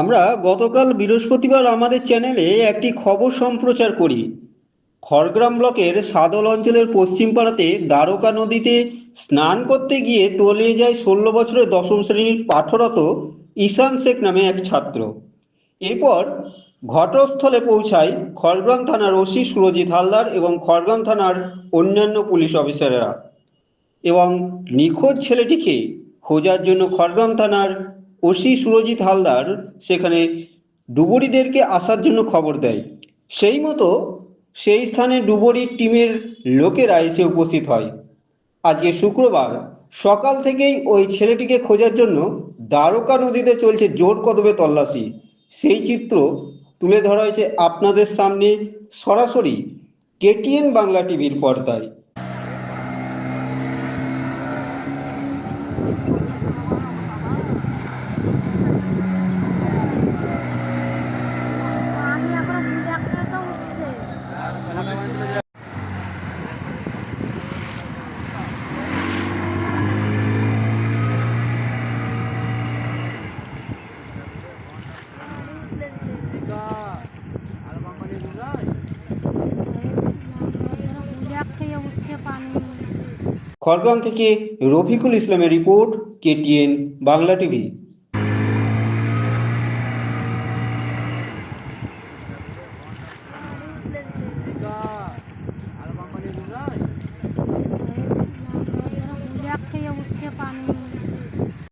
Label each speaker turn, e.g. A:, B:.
A: আমরা গতকাল বৃহস্পতিবার আমাদের চ্যানেলে একটি খবর সম্প্রচার করি। খড়গ্রাম ব্লকের সাদল অঞ্চলের পশ্চিম পাড়াতে দ্বারকা নদীতে স্নান করতে গিয়ে তলিয়ে যায় ষোলো বছরের দশম শ্রেণির পাঠরত ঈশান শেখ নামে এক ছাত্র। এরপর ঘটনাস্থলে পৌঁছায় খড়গ্রাম থানার ওসি সুরজিৎ হালদার এবং খড়গ্রাম থানার অন্যান্য পুলিশ অফিসাররা। এবং নিখোঁজ ছেলেটিকে খোঁজার জন্য খড়গ্রাম থানার ওসি সুরজিৎ হালদার সেখানে ডুবুরিদেরকে আসার জন্য খবর দেয়। সেই মতো সেই স্থানে ডুবুরির টিমের লোকেরা এসে উপস্থিত হয়। আজকে শুক্রবার সকাল থেকেই ওই ছেলেটিকে খোঁজার জন্য দ্বারকা নদীতে চলছে জোর কদমে তল্লাশি। সেই চিত্র তুলে ধরা হয়েছে আপনাদের সামনে সরাসরি কেটিএন বাংলা টিভির পর্দায়
B: আমি এখনও ঘুরে একটা তো উঠছে ঘুরে থেকে উঠছে পানি
A: খড়গ্রাম থেকে রফিকুল ইসলামের রিপোর্ট কেটিএন বাংলা টিভি